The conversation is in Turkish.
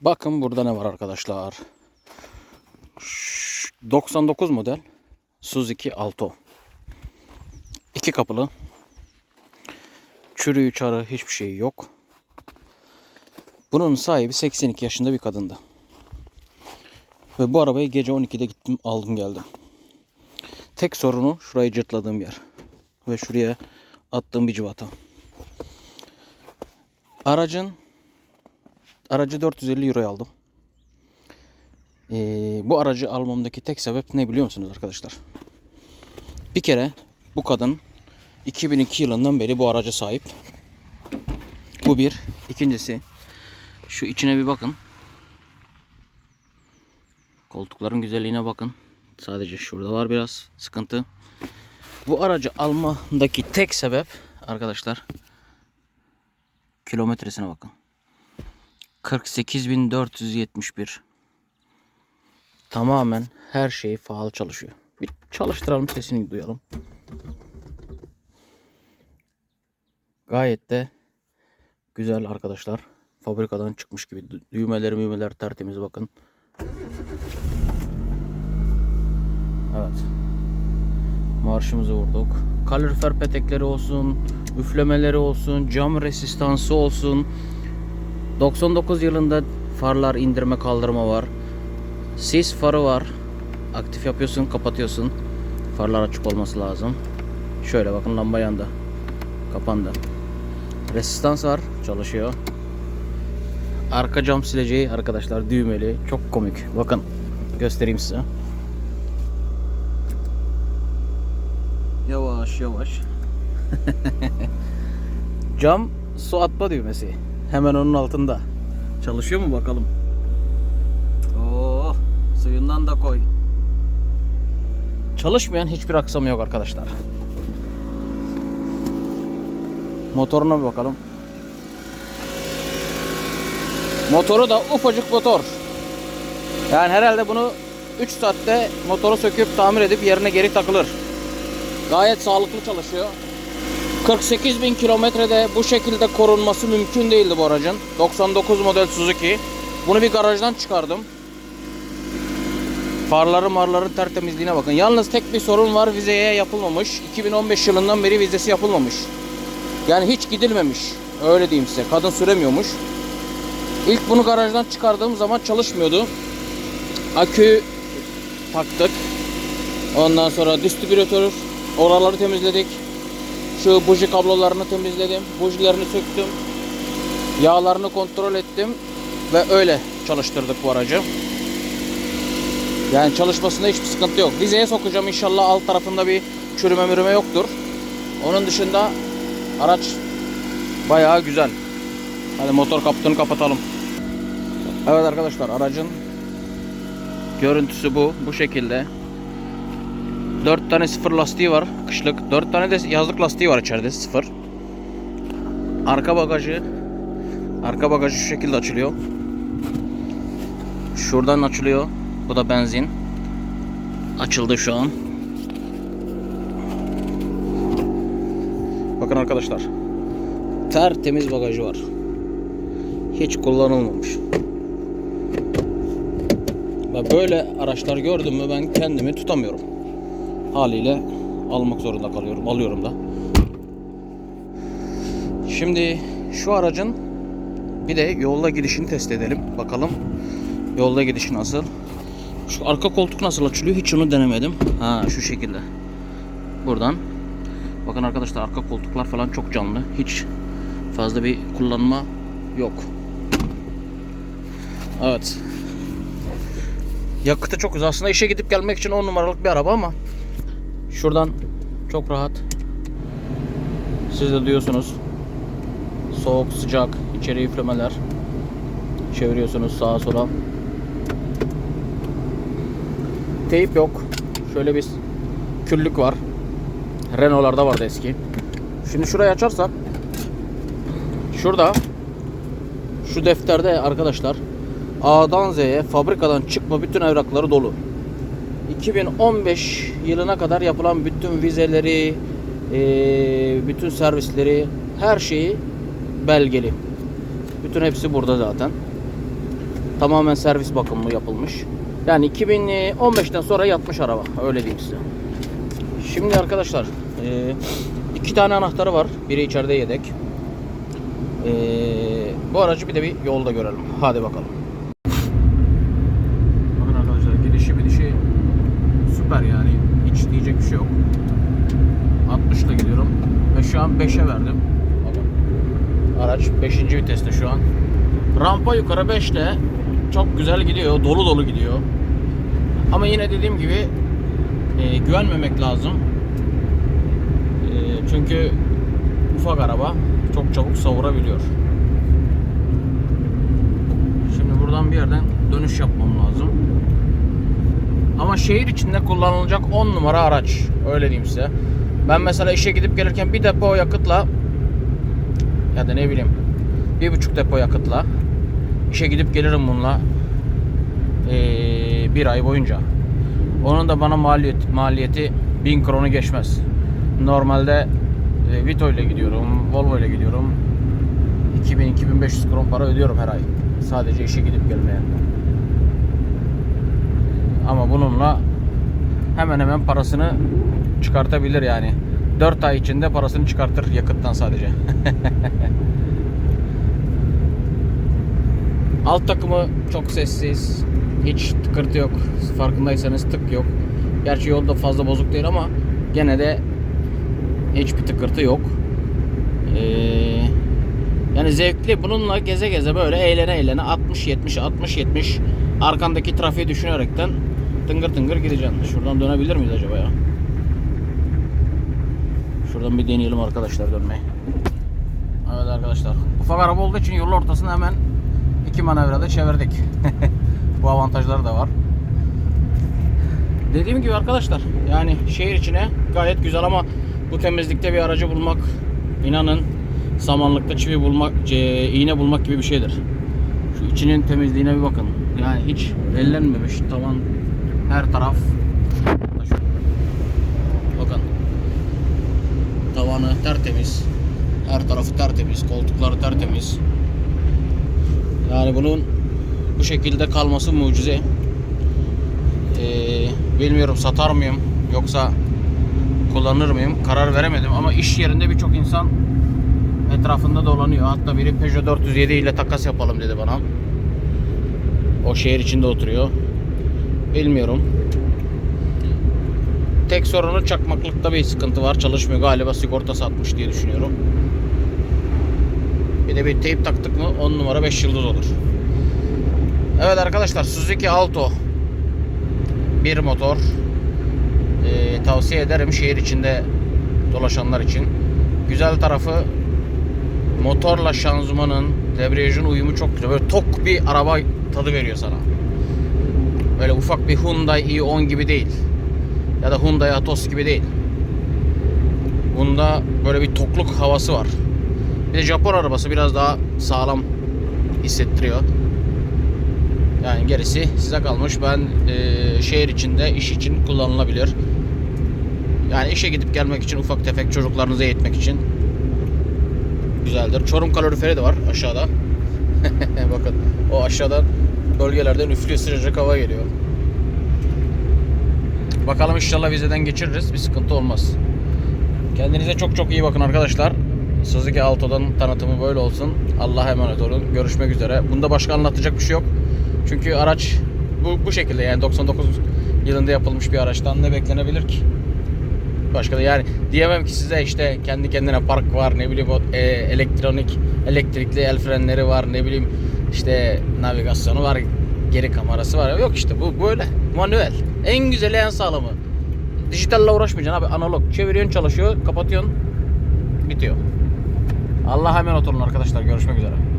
Bakın burada ne var arkadaşlar. Ş- 99 model Suzuki Alto. İki kapılı. Çürüğü çarı hiçbir şey yok. Bunun sahibi 82 yaşında bir kadındı. Ve bu arabayı gece 12'de gittim aldım geldim. Tek sorunu şurayı cırtladığım yer. Ve şuraya attığım bir civata. Aracın aracı 450 euroya aldım. Ee, bu aracı almamdaki tek sebep ne biliyor musunuz arkadaşlar? Bir kere bu kadın 2002 yılından beri bu araca sahip. Bu bir. İkincisi şu içine bir bakın. Koltukların güzelliğine bakın. Sadece şurada var biraz sıkıntı. Bu aracı almamdaki tek sebep arkadaşlar kilometresine bakın. 48.471 Tamamen her şey faal çalışıyor. Bir çalıştıralım sesini duyalım. Gayet de güzel arkadaşlar. Fabrikadan çıkmış gibi. Dü- Düğmeleri müğmeler tertemiz bakın. Evet. Marşımızı vurduk. Kalorifer petekleri olsun, üflemeleri olsun, cam resistansı olsun. 99 yılında farlar indirme kaldırma var. Sis farı var. Aktif yapıyorsun, kapatıyorsun. Farlar açık olması lazım. Şöyle bakın lamba yandı. Kapandı. Resistans var, çalışıyor. Arka cam sileceği arkadaşlar düğmeli. Çok komik. Bakın göstereyim size. Yavaş yavaş. Cam su atma düğmesi. Hemen onun altında. Çalışıyor mu bakalım. Oh, suyundan da koy. Çalışmayan hiçbir aksam yok arkadaşlar. Motoruna bir bakalım. Motoru da ufacık motor. Yani herhalde bunu 3 saatte motoru söküp tamir edip yerine geri takılır. Gayet sağlıklı çalışıyor. 48 bin kilometrede bu şekilde korunması mümkün değildi bu aracın. 99 model Suzuki. Bunu bir garajdan çıkardım. Farları marların tertemizliğine bakın. Yalnız tek bir sorun var vizeye yapılmamış. 2015 yılından beri vizesi yapılmamış. Yani hiç gidilmemiş. Öyle diyeyim size. Kadın süremiyormuş. İlk bunu garajdan çıkardığım zaman çalışmıyordu. Akü taktık. Ondan sonra distribütör oraları temizledik. Şu buji kablolarını temizledim. Bujilerini söktüm. Yağlarını kontrol ettim ve öyle çalıştırdık bu aracı. Yani çalışmasında hiçbir sıkıntı yok. Vizeye sokacağım inşallah alt tarafında bir çürüme mürüme yoktur. Onun dışında araç bayağı güzel. Hadi motor kaputunu kapatalım. Evet arkadaşlar aracın görüntüsü bu. Bu şekilde. 4 tane sıfır lastiği var kışlık. 4 tane de yazlık lastiği var içeride sıfır. Arka bagajı arka bagajı şu şekilde açılıyor. Şuradan açılıyor. Bu da benzin. Açıldı şu an. Bakın arkadaşlar. Tertemiz bagajı var. Hiç kullanılmamış. Ve böyle araçlar gördüm mü ben kendimi tutamıyorum. Haliyle almak zorunda kalıyorum. Alıyorum da. Şimdi şu aracın bir de yolda gidişini test edelim. Bakalım yolda gidişi nasıl. Şu arka koltuk nasıl açılıyor hiç onu denemedim. Ha şu şekilde. Buradan. Bakın arkadaşlar arka koltuklar falan çok canlı. Hiç fazla bir kullanma yok. Evet. Yakıtı çok güzel. Aslında işe gidip gelmek için 10 numaralık bir araba ama şuradan çok rahat. Siz de duyuyorsunuz. Soğuk, sıcak, içeri üflemeler. Çeviriyorsunuz sağa sola. Teyip yok. Şöyle bir küllük var. Renault'larda vardı eski. Şimdi şurayı açarsak şurada şu defterde arkadaşlar A'dan Z'ye fabrikadan çıkma bütün evrakları dolu. 2015 yılına kadar yapılan bütün vizeleri, eee, bütün servisleri, her şeyi belgeli. Bütün hepsi burada zaten. Tamamen servis bakımlı yapılmış. Yani 2015'ten sonra yatmış araba. Öyle diyeyim size. Şimdi arkadaşlar e, iki tane anahtarı var. Biri içeride yedek. E, bu aracı bir de bir yolda görelim. Hadi bakalım. Bakın arkadaşlar gidişi gidişi süper yani. Hiç diyecek bir şey yok. 60 ile gidiyorum. Ve şu an 5'e verdim. Araç 5. viteste şu an. Rampa yukarı 5 ile çok güzel gidiyor. Dolu dolu gidiyor. Ama yine dediğim gibi e, güvenmemek lazım. E, çünkü ufak araba çok çabuk savurabiliyor. Şimdi buradan bir yerden dönüş yapmam lazım. Ama şehir içinde kullanılacak 10 numara araç. Öyle diyeyim size. Ben mesela işe gidip gelirken bir depo yakıtla ya da ne bileyim bir buçuk depo yakıtla işe gidip gelirim bununla ee, bir ay boyunca. Onun da bana maliyet, maliyeti 1000 kronu geçmez. Normalde e, Vito ile gidiyorum, Volvo ile gidiyorum. 2000-2500 kron para ödüyorum her ay. Sadece işe gidip gelmeye. Ama bununla hemen hemen parasını çıkartabilir yani. 4 ay içinde parasını çıkartır yakıttan sadece. Alt takımı çok sessiz. Hiç tıkırtı yok. Farkındaysanız tık yok. Gerçi yolda fazla bozuk değil ama gene de hiçbir tıkırtı yok. Ee, yani zevkli. Bununla geze geze böyle eğlene eğlene 60 70 60 70 arkandaki trafiği düşünerekten tıngır tıngır gideceksin. Şuradan dönebilir miyiz acaba ya? Şuradan bir deneyelim arkadaşlar dönmeyi. Evet arkadaşlar. Ufak araba olduğu için yolun ortasını hemen iki manevrada çevirdik. Bu avantajları da var. Dediğim gibi arkadaşlar yani şehir içine gayet güzel ama bu temizlikte bir aracı bulmak inanın samanlıkta çivi bulmak, iğne bulmak gibi bir şeydir. Şu içinin temizliğine bir bakın. Yani hiç ellenmemiş tavan her taraf. Bakın. Tavanı tertemiz. Her tarafı tertemiz. Koltukları tertemiz. Yani bunun bu şekilde kalması mucize. Ee, bilmiyorum satar mıyım yoksa kullanır mıyım karar veremedim ama iş yerinde birçok insan etrafında dolanıyor. Hatta biri Peugeot 407 ile takas yapalım dedi bana. O şehir içinde oturuyor. Bilmiyorum. Tek sorunu çakmaklıkta bir sıkıntı var. Çalışmıyor galiba sigorta satmış diye düşünüyorum. Bir de bir teyp taktık mı 10 numara 5 yıldız olur. Evet arkadaşlar Suzuki Alto bir motor Ee, tavsiye ederim şehir içinde dolaşanlar için. Güzel tarafı motorla şanzımanın debriyajın uyumu çok güzel. Böyle tok bir araba tadı veriyor sana. Böyle ufak bir Hyundai i10 gibi değil. Ya da Hyundai Atos gibi değil. Bunda böyle bir tokluk havası var. Bir de Japon arabası biraz daha sağlam hissettiriyor. Yani gerisi size kalmış. Ben e, şehir içinde iş için kullanılabilir. Yani işe gidip gelmek için ufak tefek çocuklarınızı eğitmek için güzeldir. Çorum kaloriferi de var aşağıda. Bakın o aşağıdan bölgelerden üflüyor sıcacık hava geliyor. Bakalım inşallah vizeden geçiririz. Bir sıkıntı olmaz. Kendinize çok çok iyi bakın arkadaşlar. Suzuki Alto'dan tanıtımı böyle olsun. Allah'a emanet olun. Görüşmek üzere. Bunda başka anlatacak bir şey yok. Çünkü araç bu, bu şekilde yani 99 yılında yapılmış bir araçtan ne beklenebilir ki? Başka da yani diyemem ki size işte kendi kendine park var ne bileyim o, e, elektronik elektrikli el frenleri var ne bileyim işte navigasyonu var geri kamerası var. Yok işte bu böyle manuel. En güzeli en sağlamı. Dijitalle uğraşmayacaksın abi analog. Çeviriyorsun çalışıyor kapatıyorsun bitiyor. Allah'a emanet olun arkadaşlar görüşmek üzere